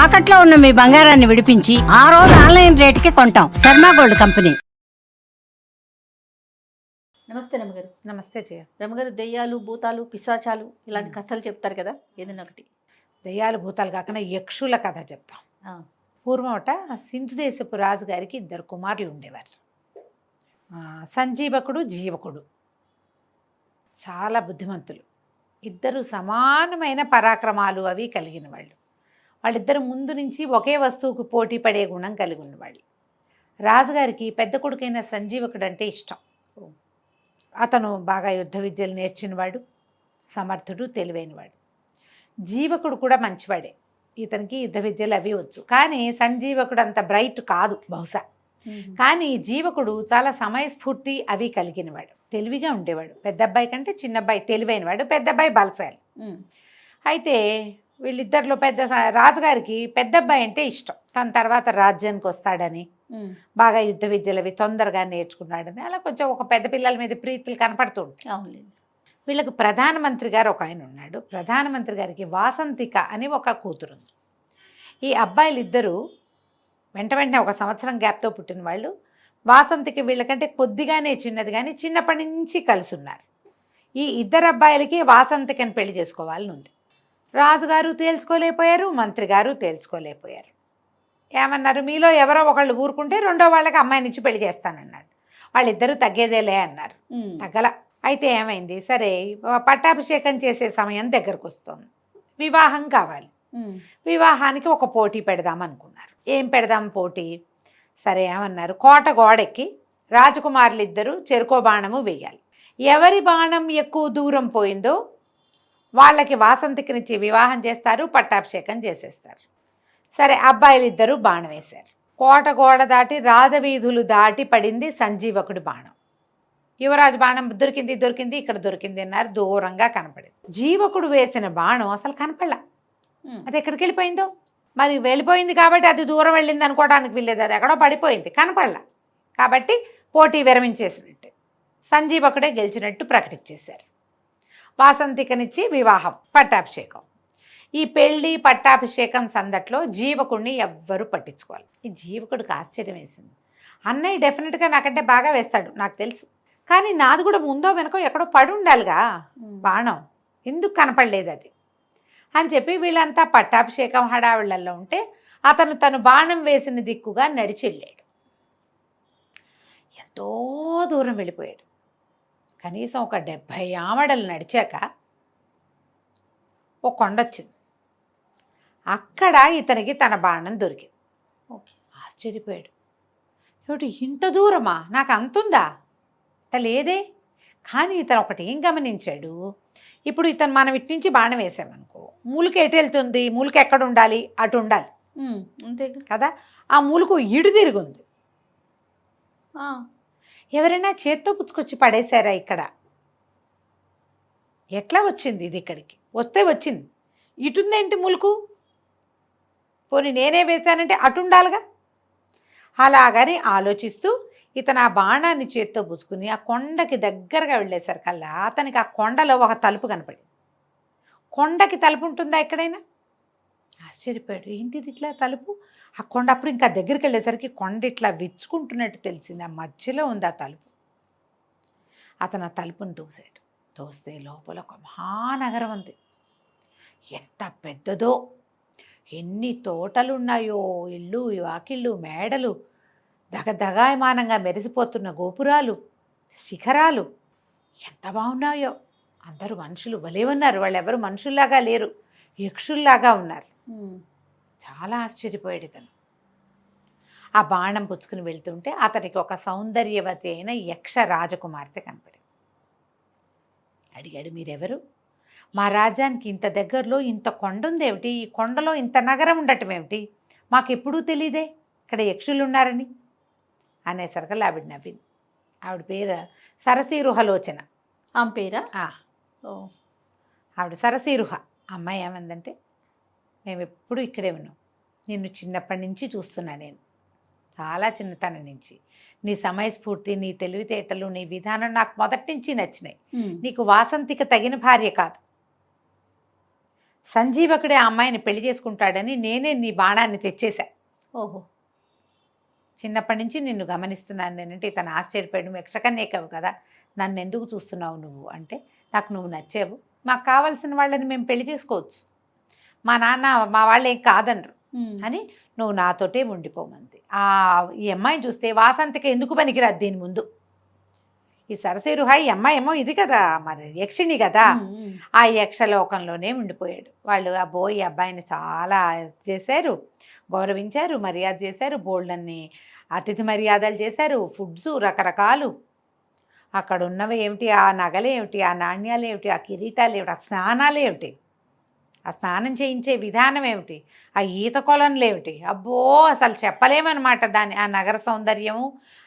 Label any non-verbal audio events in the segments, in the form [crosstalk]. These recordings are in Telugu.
తాకట్లో ఉన్న మీ బంగారాన్ని విడిపించి ఆ రోజు ఆన్లైన్ రేటుకి కొంటాం. Sharma gold company. నమస్తే రమగారు. నమస్తే జయ రమగారు దెయ్యాలు భూతాలు పిశాచాలు ఇలాంటి కథలు చెప్తారు కదా ఏదైనా ఒకటి. దయ్యాలు భూతాలు కాకుండా యక్షుల కథ చెప్తాం. ఆ, పూర్వమట సింధు దేశపు రాజు గారికి ఇద్దరు కుమారులు ఉండేవారు. ఆ, సంజీవకుడు జీవకుడు. చాలా బుద్ధిమంతులు. ఇద్దరు సమానమైన పరాక్రమాలు అవి కలిగిన వాళ్ళు. వాళ్ళిద్దరు ముందు నుంచి ఒకే వస్తువుకు పోటీ పడే గుణం కలిగి ఉన్నవాళ్ళు. రాజుగారికి పెద్ద కొడుకైన సంజీవకుడు అంటే ఇష్టం. అతను బాగా యుద్ధ విద్యలు నేర్చినవాడు సమర్థుడు తెలివైనవాడు. జీవకుడు కూడా మంచివాడే. ఇతనికి యుద్ధ విద్యలు అవి వచ్చు. కానీ సంజీవకుడు అంత బ్రైట్ కాదు బహుశా. కానీ జీవకుడు చాలా సమయస్ఫూర్తి అవి కలిగినవాడు. తెలివిగా ఉండేవాడు. పెద్ద అబ్బాయి కంటే చిన్న అబ్బాయి తెలివైనవాడు. పెద్ద అబ్బాయి బలశాలి. ఉమ్, అయితే వీళ్ళిద్దరిలో పెద్ద రాజుగారికి పెద్ద అబ్బాయి అంటే ఇష్టం. తన తర్వాత రాజ్యానికి వస్తాడని. బాగా యుద్ధ విద్యలు అవి తొందరగా నేర్చుకున్నాడని. అలా కొంచెం ఒక పెద్ద పిల్లల మీద ప్రీతులు కనపడుతూ ఉంటాయి వీళ్ళకు ప్రధానమంత్రి గారు ఒక ఆయన ఉన్నాడు. ప్రధానమంత్రి గారికి వాసంతిక అని ఒక కూతురు ఉంది. ఈ అబ్బాయిలు ఇద్దరు వెంట వెంటనే ఒక సంవత్సరం గ్యాప్తో పుట్టిన వాళ్ళు. వాసంతికి వీళ్ళకంటే కొద్దిగానే చిన్నది కానీ చిన్నప్పటి నుంచి కలిసి ఉన్నారు. ఈ ఇద్దరు అబ్బాయిలకి వాసంతికని పెళ్ళి చేసుకోవాలని ఉంది. రాజుగారు తేల్చుకోలేకపోయారు మంత్రి గారు తేల్చుకోలేకపోయారు. ఏమన్నారు? మీలో ఎవరో ఒకళ్ళు ఊరుకుంటే రెండో వాళ్ళకి అమ్మాయి నుంచి పెళ్ళి చేస్తానన్నాడు. వాళ్ళిద్దరూ తగ్గేదేలే అన్నారు. తగ్గల. అయితే ఏమైంది? సరే పట్టాభిషేకం చేసే సమయం దగ్గరకు వస్తుంది. వివాహం కావాలి. వివాహానికి ఒక పోటీ పెడదాం అనుకున్నారు. ఏం పెడదాం పోటీ? సరే ఏమన్నారు? కోట గోడెక్కి రాజకుమారులు ఇద్దరు చెరుకో బాణము వేయాలి. ఎవరి బాణం ఎక్కువ దూరం పోయిందో వాళ్ళకి వాసంతికినిచ్చి వివాహం చేస్తారు పట్టాభిషేకం చేసేస్తారు. సరే అబ్బాయిలు ఇద్దరు బాణం వేశారు. కోట గోడ దాటి రాజవీధులు దాటి పడింది సంజీవకుడి బాణం. యువరాజు బాణం దొరికింది దొరికింది ఇక్కడ దొరికింది అన్నారు దూరంగా కనపడింది. జీవకుడు వేసిన బాణం అసలు కనపడలా. అది ఎక్కడికి వెళ్ళిపోయిందో? మరి వెళ్ళిపోయింది కాబట్టి అది దూరం వెళ్ళింది అనుకోవడానికి వీల్లేదు అది ఎక్కడో పడిపోయింది కనపడలా. కాబట్టి పోటీ విరమించేసినట్టు. సంజీవకుడే గెలిచినట్టు ప్రకటించేశారు. వాసంతికనిచ్చి వివాహం పట్టాభిషేకం. ఈ పెళ్ళి పట్టాభిషేకం సందట్లో జీవకుడిని ఎవ్వరూ పట్టించుకోవాలి. ఈ జీవకుడికి ఆశ్చర్యం వేసింది. అన్నయ్య డెఫినెట్గా నాకంటే బాగా వేస్తాడు నాకు తెలుసు. కానీ నాది కూడా ముందో వెనకో ఎక్కడో పడి ఉండాలిగా బాణం. ఎందుకు కనపడలేదు అది? అని చెప్పి వీళ్ళంతా పట్టాభిషేకం హడావిళ్ళల్లో ఉంటే అతను తను బాణం వేసిన దిక్కుగా నడిచి వెళ్ళాడు ఎంతో దూరం వెళ్ళిపోయాడు. కనీసం ఒక డెబ్భై ఆమడలు నడిచాక ఒక కొండ వచ్చింది అక్కడ ఇతనికి తన బాణం దొరికింది. ఓకే. ఆశ్చర్యపోయాడు. ఏమిటి ఇంత దూరమా? నాకు అంతుందా? అంత లేదే? కానీ ఇతను ఒకటి ఏం గమనించాడు? ఇప్పుడు ఇతను మనం ఇటు నుంచి బాణం వేసామనుకో మూలిక ఎటు వెళ్తుంది? మూలిక ఎక్కడ ఉండాలి? అటు ఉండాలి. అంతే. కదా? ఆ మూలుకు ఇడు తిరుగుంది ఆ, ఎవరైనా చేత్తో పుచ్చుకొచ్చి పడేశారా ఇక్కడ? ఎట్లా వచ్చింది ఇది ఇక్కడికి? వస్తే వచ్చింది. ఇటుందేంటి ములుకు? పోనీ నేనే వేశానంటే అటుండాలిగా అలాగని ఆలోచిస్తూ ఇతను ఆ బాణాన్ని చేత్తో పుచ్చుకుని ఆ కొండకి దగ్గరగా వెళ్ళేసరికల్లా అతనికి ఆ కొండలో ఒక తలుపు కనపడింది. కొండకి తలుపు ఉంటుందా ఎక్కడైనా? ఆశ్చర్యపోయాడు. ఏంటిది ఇట్లా తలుపు? ఆ కొండ అప్పుడు ఇంకా దగ్గరికి వెళ్ళేసరికి కొండ ఇట్లా విచ్చుకుంటున్నట్టు తెలిసింది. ఆ మధ్యలో ఉంది ఆ తలుపు. అతను ఆ తలుపుని దూసాడు తోస్తే లోపల ఒక మహానగరం ఉంది. ఎంత పెద్దదో! ఎన్ని తోటలు ఉన్నాయో ఇల్లు వాకిళ్ళు మేడలు దగదగాయమానంగా మెరిసిపోతున్న గోపురాలు శిఖరాలు. ఎంత బాగున్నాయో! అందరూ మనుషులు భలే ఉన్నారు వాళ్ళు ఎవరు మనుషుల్లాగా లేరు. యక్షుల్లాగా ఉన్నారు. చాలా ఆశ్చర్యపోయాడు ఇతను. ఆ బాణం పుచ్చుకుని వెళ్తుంటే అతనికి ఒక సౌందర్యవతి అయిన యక్ష రాజకుమార్తె కనపడింది. అడిగాడు మీరెవరు? మా రాజ్యానికి ఇంత దగ్గరలో ఇంత కొండ ఉంది ఏమిటి ఈ కొండలో ఇంత నగరం ఉండటం ఏమిటి మాకు ఎప్పుడూ తెలియదే ఇక్కడ యక్షులు ఉన్నారని అనేసరికి ఆవిడ నవ్వింది. ఆవిడ పేరు సరసీరుహలోచన. ఆమె పేరా? ఆ, ఓ. ఆవిడ సరసీరుహ. అమ్మాయి ఏమందంటే మేము ఎప్పుడూ ఇక్కడే ఉన్నాం. నిన్ను చిన్నప్పటి నుంచి చూస్తున్నా నేను. చాలా చిన్నతనం నుంచి. నీ సమయస్ఫూర్తి నీ తెలివితేటలు నీ విధానం నాకు మొదటి నుంచి నచ్చినాయి. నీకు వాసంతికి తగిన భార్య కాదు. సంజీవకుడే ఆ అమ్మాయిని పెళ్ళి చేసుకుంటాడని నేనే నీ బాణాన్ని తెచ్చేశా. ఓహో. చిన్నప్పటి నుంచి నిన్ను గమనిస్తున్నాను నేనంటే ఇతను ఆశ్చర్యపడి యక్షకన్యకవు కదా. నన్ను ఎందుకు చూస్తున్నావు నువ్వు? అంటే నాకు నువ్వు నచ్చావు. మాకు కావాల్సిన వాళ్ళని మేము పెళ్ళి చేసుకోవచ్చు. మా నాన్న మా వాళ్ళు ఏం కాదనరు. అని నువ్వు నాతోటే ఉండిపోమంది. ఆ ఈ అమ్మాయిని చూస్తే వాసంతకి ఎందుకు పనికిరాదు దీని ముందు? ఈ సరసేరు ఈ అమ్మాయి ఏమో ఇది కదా మరి యక్షిణి కదా. ఆ యక్షలోకంలోనే ఉండిపోయాడు. వాళ్ళు అబ్బో ఈ అబ్బాయిని చాలా చేశారు గౌరవించారు మర్యాద చేశారు బోల్డన్ని అతిథి మర్యాదలు చేశారు ఫుడ్స్ రకరకాలు. అక్కడ ఉన్నవి ఏమిటి? ఆ నగలు ఏమిటి ఆ నాణ్యాలు ఏమిటి ఆ కిరీటాలు ఏమిటి ఆ స్నానాలు ఏమిటి ఆ స్నానం చేయించే విధానం ఏమిటి? ఆ ఈత కొలనులు ఏమిటి? అబ్బో అసలు చెప్పలేమన్నమాట దాని ఆ నగర సౌందర్యము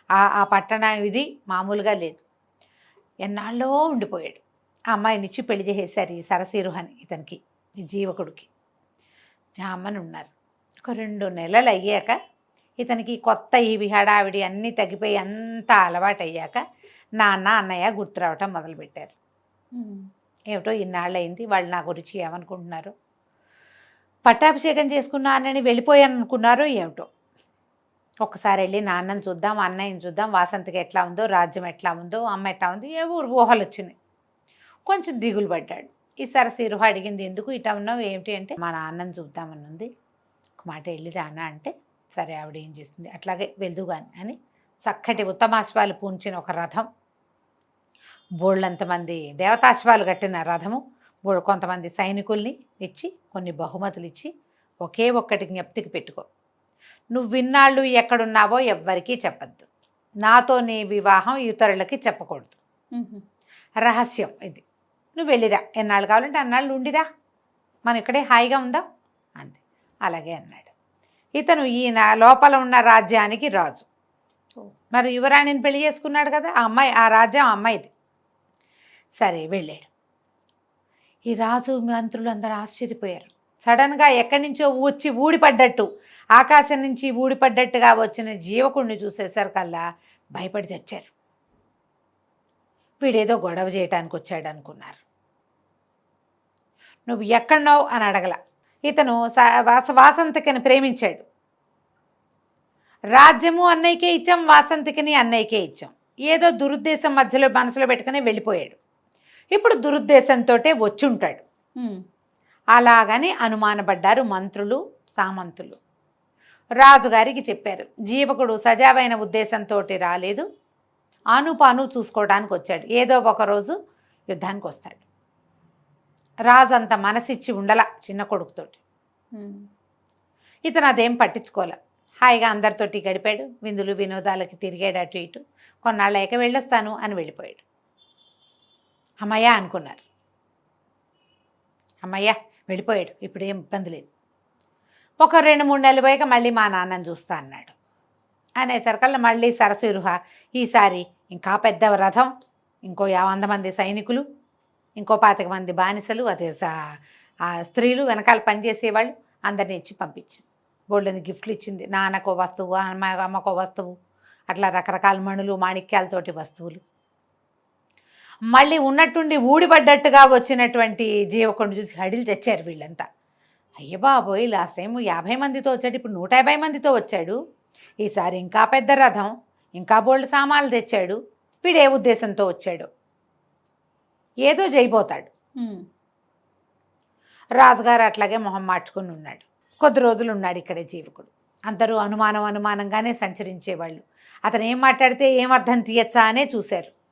ఆ ఆ పట్టణ ఇది మామూలుగా లేదు. ఎన్నాళ్ళో ఉండిపోయాడు. ఆ అమ్మాయిని ఇచ్చి పెళ్ళి చేసేశారు ఈ సరసీరుహని ఇతనికి ఈ జీవకుడికి. జామని ఉన్నారు. ఒక రెండు నెలలు అయ్యాక ఇతనికి కొత్త ఈ హడావిడి అన్నీ తగ్గిపోయి అంతా అలవాటు అయ్యాక నాన్న అన్నయ్య గుర్తు రావటం మొదలుపెట్టారు ఏమిటో ఇన్నాళ్ళు అయింది వాళ్ళు నా గురించి ఏమనుకుంటున్నారు? పట్టాభిషేకం చేసుకున్నానని వెళ్ళిపోయాను అనుకున్నారో ఏమిటో? ఒక్కసారి వెళ్ళి నాన్నని చూద్దాం అన్నయ్యని చూద్దాం వాసంతకి ఎట్లా ఉందో రాజ్యం ఎట్లా ఉందో అమ్మ ఎట్లా ఉంది ఏ ఊరు ఊహలు వచ్చినాయి. కొంచెం దిగులు పడ్డాడు. ఈసారి సిరుహ అడిగింది ఎందుకు ఇట ఉన్నావు? ఏమిటి అంటే మా నాన్నని చూద్దామని ఉంది. ఒక మాట వెళ్ళి రానా అంటే సరే ఆవిడ ఏం చేస్తుంది? అట్లాగే వెళ్దు కానీ అని చక్కటి ఉత్తమాశ్వాలు పూంచిన ఒక రథం బోళ్ళంతమంది దేవతాశ్వాలు కట్టిన రథము బోళ్ళు కొంతమంది సైనికుల్ని ఇచ్చి కొన్ని బహుమతులు ఇచ్చి ఒకే ఒక్కటి జ్ఞప్తికి పెట్టుకో. నువ్వు విన్నాళ్ళు ఎక్కడున్నావో ఎవ్వరికీ చెప్పద్దు. నాతో నీ వివాహం ఇతరులకి చెప్పకూడదు. రహస్యం ఇది. నువ్వు వెళ్ళిరా. ఎన్నాళ్ళు కావాలంటే అన్నాళ్ళు ఉండిరా. మనం ఇక్కడే హాయిగా ఉందాం అంది. అలాగే అన్నాడు. ఇతను ఈయన లోపల ఉన్న రాజ్యానికి రాజు. మరి యువరాణిని పెళ్ళి చేసుకున్నాడు కదా ఆ అమ్మాయి ఆ రాజ్యం అమ్మాయిది. సరే వెళ్ళాడు. ఈ రాజు మంత్రులు అందరూ ఆశ్చర్యపోయారు. సడన్గా ఎక్కడి నుంచో వచ్చి ఊడిపడ్డట్టు. ఆకాశం నుంచి ఊడిపడ్డట్టుగా వచ్చిన జీవకుడిని చూసేసరికల్లా భయపడి చచ్చారు. వీడేదో గొడవ చేయడానికి వచ్చాడు అనుకున్నారు నువ్వు ఎక్కడున్నావు అని అడగల. ఇతను వాస వాసంతికని ప్రేమించాడు. రాజ్యము అన్నయ్యకే ఇచ్చాం వాసంతికని అన్నయ్యకే ఇచ్చాం. ఏదో దురుద్దేశం మధ్యలో మనసులో పెట్టుకుని వెళ్ళిపోయాడు. ఇప్పుడు దురుద్దేశంతో వచ్చి ఉంటాడు ఉమ్. అలాగని అనుమానపడ్డారు మంత్రులు సామంతులు. రాజుగారికి చెప్పారు జీవకుడు సజావైన ఉద్దేశంతో రాలేదు. ఆనుపాను చూసుకోవడానికి వచ్చాడు ఏదో ఒక రోజు యుద్ధానికి వస్తాడు రాజు అంత మనసిచ్చి ఉండల చిన్న కొడుకుతోటి. ఇతను అదేం పట్టించుకోలే. హాయిగా అందరితోటి గడిపాడు. విందులు వినోదాలకి తిరిగాడు అటు ఇటు. కొన్నాళ్ళయ్యాక వెళ్ళొస్తాను అని వెళ్ళిపోయాడు. అమ్మయ్య అనుకున్నారు. అమ్మయ్య వెళ్ళిపోయాడు ఇప్పుడు ఏం ఇబ్బంది లేదు. ఒక రెండు మూడు నెలలు పోయాక మళ్ళీ మా నాన్నని చూస్తా అన్నాడు. అనేసరికల్లా మళ్ళీ సరసిరుహ ఈసారి ఇంకా పెద్ద రథం ఇంకో యా వంద మంది సైనికులు ఇంకో పాతిక మంది బానిసలు అదే సా- ఆ స్త్రీలు వెనకాల పనిచేసేవాళ్ళు అందరిని ఇచ్చి పంపించింది. బోల్డని గిఫ్ట్లు ఇచ్చింది. నాన్నకో వస్తువు అమ్మ అమ్మకో వస్తువు అట్లా రకరకాల మణులు మాణిక్యాలతోటి వస్తువులు. మళ్ళీ ఉన్నట్టుండి ఊడిపడ్డట్టుగా వచ్చినటువంటి జీవకొండ చూసి హడిలు తెచ్చారు వీళ్ళంతా. అయ్య బాబోయ్ లాస్ట్ టైం యాభై మందితో వచ్చాడు ఇప్పుడు నూట యాభై మందితో వచ్చాడు. ఈసారి ఇంకా పెద్ద రథం ఇంకా బోల్డ్ సామాన్లు తెచ్చాడు. వీడు ఏ ఉద్దేశంతో వచ్చాడు? ఏదో చేయబోతాడు. ఉమ్. రాజుగారు అట్లాగే మొహం మార్చుకుని ఉన్నాడు. కొద్ది రోజులు ఉన్నాడు ఇక్కడే జీవకుడు. అందరూ అనుమానం అనుమానంగానే సంచరించేవాళ్ళు. అతను ఏం మాట్లాడితే ఏం అర్థం తీయచ్చా అనే చూశారు.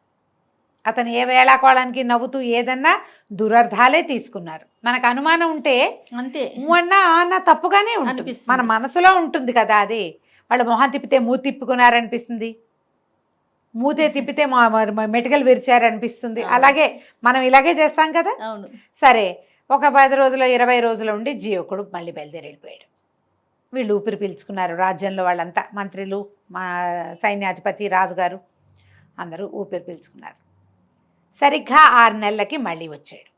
అతను ఏ వేళాకోళానికి నవ్వుతూ ఏదన్నా దురర్థాలే తీసుకున్నారు. మనకు అనుమానం ఉంటే అంతే. అన్నా అన్నా తప్పుగానే ఉంటుంది. అనిపిస్తుంది. మన మనసులో ఉంటుంది కదా అది. వాళ్ళ మొహం తిప్పితే మూతి తిప్పుకున్నారనిపిస్తుంది. మూతే [laughs] తిప్పితే మా మా మెటికలు విరిచారనిపిస్తుంది. అలాగే మనం ఇలాగే చేస్తాం కదా? అవును. సరే ఒక పది రోజులు ఇరవై రోజులు ఉండి జీవకుడు మళ్ళీ బయలుదేరి వెళ్ళిపోయాడు వీళ్ళు ఊపిరి పీల్చుకున్నారు. రాజ్యంలో వాళ్ళంతా మంత్రులు మా సైన్యాధిపతి రాజుగారు అందరూ ఊపిరి పీల్చుకున్నారు. సరిగ్గా ఆరు నెలలకి మళ్ళీ వచ్చాడు.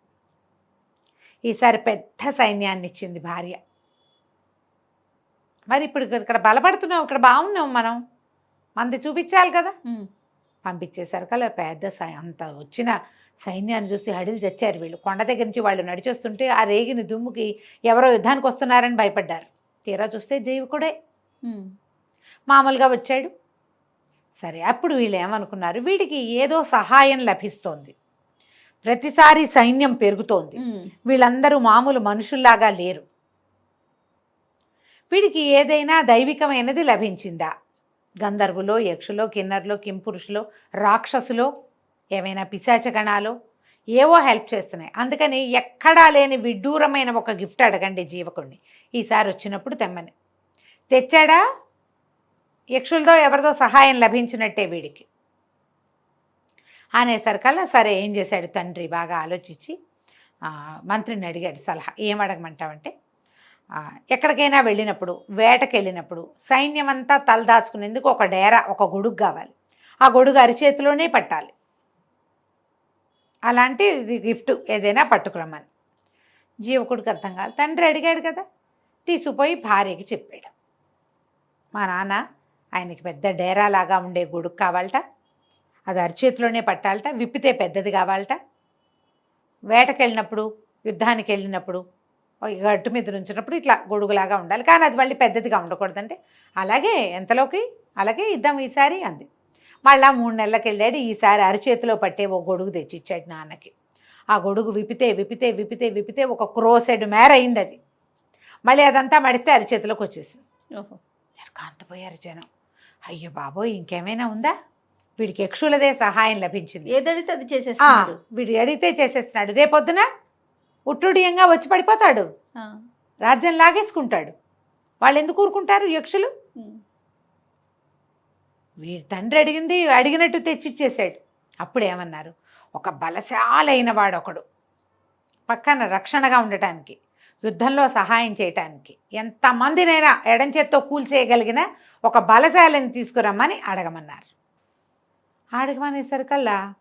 ఈసారి పెద్ద సైన్యాన్ని ఇచ్చింది భార్య. మరి ఇప్పుడు ఇక్కడ- బలపడుతున్నాం ఇక్కడ బాగున్నాం మనం. మనది చూపించాలి కదా. ఉమ్. పంపించేసరికి అలా పెద్ద అంత వచ్చిన సైన్యాన్ని చూసి హడిలు చచ్చారు వీళ్ళు. కొండ దగ్గర నుంచి వాళ్ళు నడిచొస్తుంటే ఆ రేగిన దుమ్ముకి ఎవరో యుద్ధానికి వస్తున్నారని భయపడ్డారు. తీరా చూస్తే జీవకుడే. ఉమ్. మామూలుగా వచ్చాడు. సరే అప్పుడు వీళ్ళు ఏమనుకున్నారు? వీడికి ఏదో సహాయం లభిస్తోంది. ప్రతిసారి సైన్యం పెరుగుతోంది. వీళ్ళందరూ మామూలు మనుషుల్లాగా లేరు. వీడికి ఏదైనా దైవికమైనది లభించిందా? గంధర్వులో యక్షులో కిన్నర్లో కింపురుషులో రాక్షసులో ఏమైనా పిశాచగణాలో ఏవో హెల్ప్ చేస్తున్నాయి. అందుకని ఎక్కడా లేని విడ్డూరమైన ఒక గిఫ్ట్ అడగండి జీవకుడిని ఈసారి వచ్చినప్పుడు తెమ్మని. తెచ్చాడా? యక్షులతో ఎవరిదో సహాయం లభించినట్టే వీడికి. అనేసరికల్లా సరే ఏం చేశాడు తండ్రి? బాగా ఆలోచించి మంత్రిని అడిగాడు సలహా. ఏం అడగమంటావంటే ఎక్కడికైనా వెళ్ళినప్పుడు వేటకి వెళ్ళినప్పుడు సైన్యం అంతా తలదాచుకునేందుకు ఒక డేరా ఒక గొడుగు కావాలి. ఆ గొడుగు అరిచేతిలోనే పట్టాలి. అలాంటి గిఫ్ట్ ఏదైనా పట్టుకురమ్మని. జీవకుడికి అర్థం కాదు తండ్రి అడిగాడు కదా తీసుకుపోయి భార్యకి చెప్పాడు. మా నాన్న ఆయనకి పెద్ద డేరా లాగా ఉండే గొడుగు కావాలట అది అరిచేతిలోనే పట్టాలట విప్పితే పెద్దది కావాలట. వేటకి వెళ్ళినప్పుడు యుద్ధానికి వెళ్ళినప్పుడు గట్టు మీద నుంచినప్పుడు ఇట్లా గొడుగులాగా ఉండాలి. కానీ అది మళ్ళీ పెద్దదిగా ఉండకూడదంటే అలాగే ఎంతలోకి? అలాగే ఇద్దాం ఈసారి అంది. మళ్ళా మూడు నెలలకు వెళ్ళాడు ఈసారి అరిచేతిలో పట్టే ఓ గొడుగు తెచ్చి ఇచ్చాడు నాన్నకి. ఆ గొడుగు విపితే విపితే విపితే విపితే ఒక క్రోసెడ్ మేర అయింది అది. మళ్ళీ అదంతా మడిస్తే అరిచేతిలోకి వచ్చేసింది. ఓహో. కాంతపోయారు జనం. అయ్యో బాబోయ్ ఇంకేమైనా ఉందా? వీడికి యక్షులదే సహాయం లభించింది. ఏదడితే అది ఆ, చేసేస్తున్నాడు వీడు అడిగితే చేసేస్తున్నాడు. రేపొద్దున ఉట్టుడియంగా వచ్చి పడిపోతాడు. రాజ్యం లాగేసుకుంటాడు. వాళ్ళు ఎందుకు ఊరుకుంటారు యక్షులు. వీడి తండ్రి అడిగింది అడిగినట్టు తెచ్చిచ్చేసాడు అప్పుడు ఏమన్నారు ఒక బలశాలైన వాడొకడు. పక్కన రక్షణగా ఉండటానికి. యుద్ధంలో సహాయం చేయటానికి. ఎంతమందినైనా ఎడంచేత్తో కూల్చేయగలిగిన ఒక బలశాలిని తీసుకురమ్మని అడగమన్నారు. అడగమనేసరికల్లా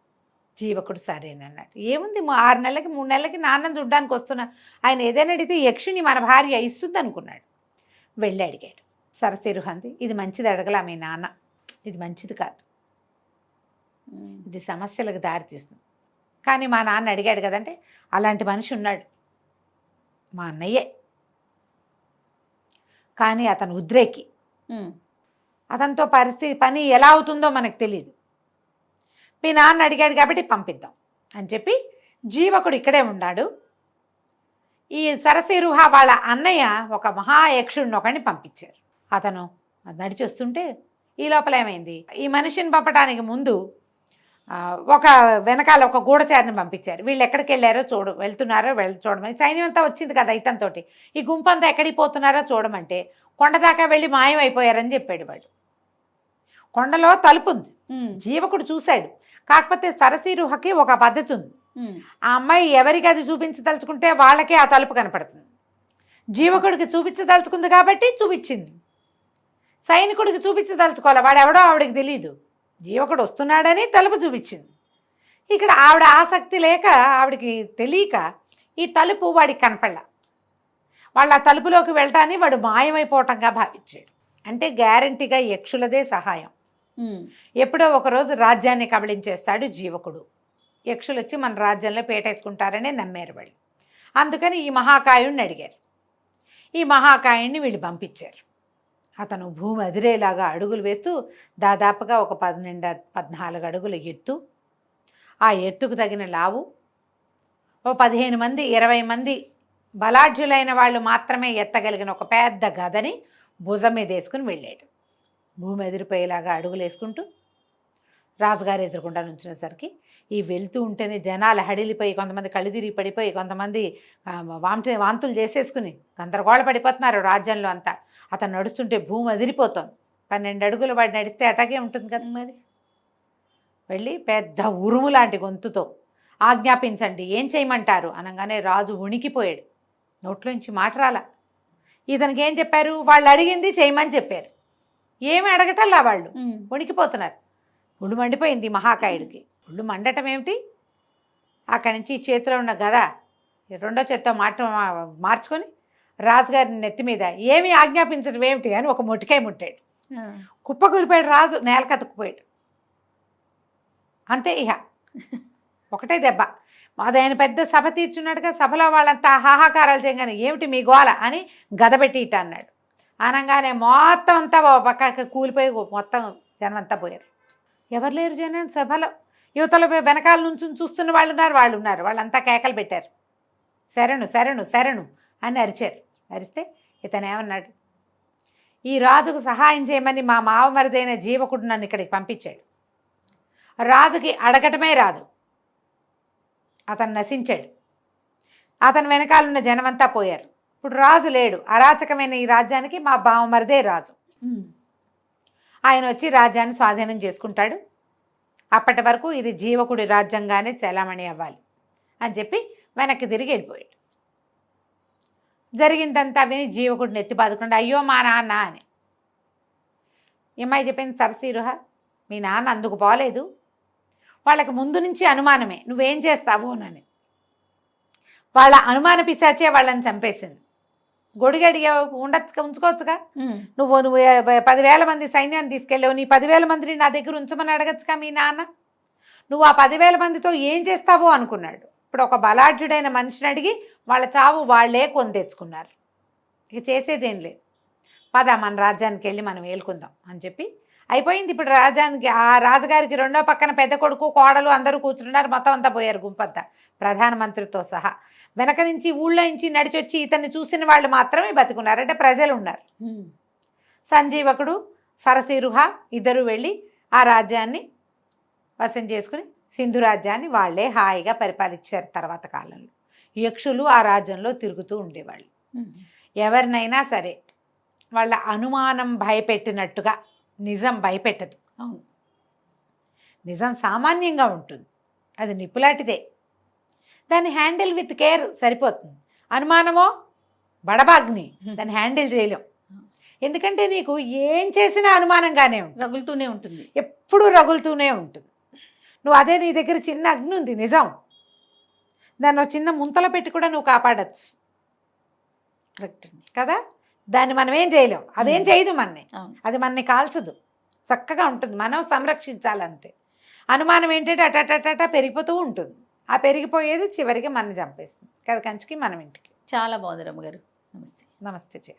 జీవకుడు సరేనన్నాడు. ఏముంది ఆరు నెలలకి మూడు నెలలకి నాన్నని చూడ్డానికి వస్తున్నా ఆయన ఏదైనా అడిగితే యక్షిని మన భార్య ఇస్తుంది అనుకున్నాడు వెళ్ళి అడిగాడు. సరసిరుహంది ఇది మంచిది అడగలా మీ నాన్న. ఇది మంచిది కాదు. ఇది సమస్యలకు దారితీస్తుంది. కానీ మా నాన్న అడిగాడు కదంటే అలాంటి మనిషి ఉన్నాడు. మా అన్నయ్యే. కానీ అతను ఉద్రేకి. అతనితో పరిస్థితి పని ఎలా అవుతుందో మనకు తెలియదు మీ నాన్న అడిగాడు కాబట్టి పంపిద్దాం అని చెప్పి జీవకుడు ఇక్కడే ఉన్నాడు ఈ సరసిరుహ వాళ్ళ అన్నయ్య ఒక మహాయక్షుడిని ఒకడిని పంపించారు. అతను నడిచి వస్తుంటే ఈ లోపల ఏమైంది? ఈ మనిషిని పంపడానికి ముందు ఒక వెనకాల ఒక గూఢచారిని పంపించారు. వీళ్ళు ఎక్కడికి వెళ్ళారో చూడు వెళ్తున్నారో వెళ్ చూడమని. సైన్యం అంతా వచ్చింది కదా ఇతనితోటి. ఈ గుంపంతా ఎక్కడికి పోతున్నారో చూడమంటే కొండ దాకా వెళ్ళి మాయమైపోయారని చెప్పాడు వాడు. కొండలో తలుపు ఉంది. జీవకుడు చూశాడు. కాకపోతే సరసీరుహకి ఒక పద్ధతి ఉంది. ఆ అమ్మాయి ఎవరికి అది చూపించదలుచుకుంటే వాళ్ళకే ఆ తలుపు కనపడుతుంది. జీవకుడికి చూపించదలుచుకుంది కాబట్టి చూపించింది. సైనికుడికి చూపించదలుచుకోవాలి. వాడు ఎవడో ఆవిడకి తెలియదు జీవకుడు వస్తున్నాడని తలుపు చూపించింది. ఇక్కడ ఆవిడ ఆసక్తి లేక ఆవిడకి తెలియక ఈ తలుపు వాడికి కనపడలా. వాళ్ళు తలుపులోకి వెళ్ళటాన్ని వాడు మాయమైపోవటంగా భావించాడు. అంటే గ్యారంటీగా యక్షులదే సహాయం. ఎప్పుడో ఒకరోజు రాజ్యాన్ని కబళించేస్తాడు జీవకుడు. యక్షులు వచ్చి మన రాజ్యంలో పేటేసుకుంటారని నమ్మారు వాళ్ళు. అందుకని ఈ మహాకాయుడిని అడిగారు. ఈ మహాకాయుడిని వీళ్ళు పంపించారు. అతను భూమి అదిరేలాగా అడుగులు వేస్తూ దాదాపుగా ఒక పన్నెండు పద్నాలుగు అడుగుల ఎత్తు. ఆ ఎత్తుకు తగిన లావు. ఓ పదిహేను మంది ఇరవై మంది బలాఢ్యులైన వాళ్ళు మాత్రమే ఎత్తగలిగిన ఒక పెద్ద గదని భుజం మీద వేసుకుని వెళ్ళాడు. భూమి ఎదిరిపోయేలాగా అడుగులు వేసుకుంటూ రాజుగారు ఎదురుకుండా నుంచినసరికి ఈ వెళ్తూ ఉంటేనే జనాలు హడిలిపోయి కొంతమంది కళ్ళు తిరిగి పడిపోయి కొంతమంది వాంతి వాంతులు చేసేసుకుని గందరగోళ పడిపోతున్నారు రాజ్యంలో అంతా. అతను నడుస్తుంటే భూమి అదిరిపోతుంది పన్నెండు అడుగులు వాడు నడిస్తే అటాగే ఉంటుంది కదా. మరి? వెళ్ళి పెద్ద ఉరుము లాంటి గొంతుతో ఆజ్ఞాపించండి ఏం చేయమంటారు? అనగానే రాజు ఉణికిపోయాడు. నోట్లోంచి మాట రాలా. ఇతనికి ఏం చెప్పారు? వాళ్ళు అడిగింది చేయమని చెప్పారు. ఏమి అడగటల్లా వాళ్ళు? ఉమ్. వణికిపోతున్నారు ఒళ్ళు మండిపోయింది మహాకాయుడికి. ఒళ్ళు మండటం ఏమిటి? అక్కడి నుంచి చేతిలో ఉన్న గద రెండో చేత్తో మాట మార్చుకొని రాజుగారి నెత్తి మీద ఏమి ఆజ్ఞాపించడం ఏమిటి అని ఒక మొటికాయ ముట్టాడు. ఆ. కుప్పకూలిపోయాడు రాజు నేల కతుక్కుపోయాడు. అంతే ఇహ. [laughs] ఒకటే దెబ్బ. ఆయన పెద్ద సభ తీర్చున్నాడుగా సభలో వాళ్ళంతా హాహాకారాలు చేయగానే ఏమిటి మీ గోల అని గదబెట్టి ఇట అన్నాడు. అనగానే మొత్తం అంతా ఓ పక్కకి కూలిపోయి మొత్తం జనం అంతా పోయారు. ఎవరు లేరు జనం సభలో? యువతల వెనకాల నుంచి చూస్తున్న వాళ్ళు ఉన్నారు వాళ్ళు ఉన్నారు. వాళ్ళంతా కేకలు పెట్టారు. శరణు శరణు శరణు. అని అరిచారు. అరిస్తే ఇతను ఏమన్నాడు? ఈ రాజుకు సహాయం చేయమని మా మావమరిదైన జీవకుడు నన్ను ఇక్కడికి పంపించాడు. రాజుకి అడగటమే రాదు. అతను నశించాడు. అతని వెనకాలన్న జనమంతా పోయారు. ఇప్పుడు రాజు లేడు. అరాచకమైన ఈ రాజ్యానికి మా బావమరిదే రాజు. ఆయన వచ్చి రాజ్యాన్ని స్వాధీనం చేసుకుంటాడు. అప్పటి వరకు ఇది జీవకుడి రాజ్యంగానే చలామణి అవ్వాలి అని చెప్పి వెనక్కి తిరిగి వెళ్ళిపోయాడు. జరిగిందంతా విని జీవకుడిని ఎత్తి బాదుకుండా అయ్యో మా నాన్న అని. ఈ అమ్మాయి చెప్పింది? సరసీరుహ మీ నాన్న అందుకు పోలేదు. వాళ్ళకి ముందు నుంచి అనుమానమే. నువ్వేం చేస్తావు? అని వాళ్ళ అనుమాన పిశాచే వాళ్ళని చంపేసింది. గొడిగడిగా ఉండొచ్చు ఉంచుకోవచ్చుగా. నువ్వు నువ్వు పదివేల మంది సైన్యాన్ని తీసుకెళ్ళావు. నీ పదివేల మందిని నా దగ్గర ఉంచమని అడగచ్చుగా మీ నాన్న? నువ్వు ఆ పదివేల మందితో ఏం చేస్తావో అనుకున్నాడు. ఇప్పుడు ఒక బలాఢ్యుడైన మనిషిని అడిగి వాళ్ళ చావు వాళ్ళే కొని తెచ్చుకున్నారు. ఇక చేసేదేం లేదు. పద మన రాజ్యానికి వెళ్ళి మనం ఏలుకుందాం అని చెప్పి అయిపోయింది ఇప్పుడు రాజ్యానికి ఆ రాజుగారికి రెండో పక్కన పెద్ద కొడుకు కోడలు అందరూ కూర్చున్నారు. మొత్తం అంతా పోయారు గుంపంతా. ప్రధానమంత్రితో సహా. వెనక నుంచి ఊళ్ళో నుంచి నడిచొచ్చి ఇతన్ని చూసిన వాళ్ళు మాత్రమే బతుకున్నారు. అంటే ప్రజలు ఉన్నారు. సంజీవకుడు సరసీరుహ ఇద్దరు వెళ్ళి ఆ రాజ్యాన్ని వశం చేసుకుని సింధు రాజ్యాన్ని వాళ్ళే హాయిగా పరిపాలించారు తర్వాత కాలంలో. యక్షులు ఆ రాజ్యంలో తిరుగుతూ ఉండేవాళ్ళు. ఎవరినైనా సరే వాళ్ళ అనుమానం భయపెట్టినట్టుగా నిజం భయపెట్టదు. అవును. నిజం సామాన్యంగా ఉంటుంది. అది నిప్పులాంటిదే. దాన్ని హ్యాండిల్ విత్ కేర్ సరిపోతుంది. అనుమానమో బడబాగ్ని దాన్ని హ్యాండిల్ చేయలేం. ఎందుకంటే నీకు ఏం చేసినా అనుమానంగానే ఉంటుంది. రగులుతూనే ఉంటుంది. ఎప్పుడూ రగులుతూనే ఉంటుంది. నువ్వు అదే నీ దగ్గర చిన్న అగ్ని ఉంది నిజం. దాన్ని చిన్న ముంతలో పెట్టి కూడా నువ్వు కాపాడచ్చు. కరెక్ట్ అండి. కదా? దాన్ని మనం ఏం చేయలేం. అదేం చేయదు మనని. అది మనని కాల్చదు. చక్కగా ఉంటుంది. మనం సంరక్షించాలంతే. అనుమానం ఏంటంటే అటటట పెరిగిపోతూ ఉంటుంది. ఆ పెరిగిపోయేది చివరికి మనం చంపేస్తుంది. కదా కంచికి మనం ఇంటికి. చాలా బాగుంది రమ్మగారు నమస్తే. నమస్తే చే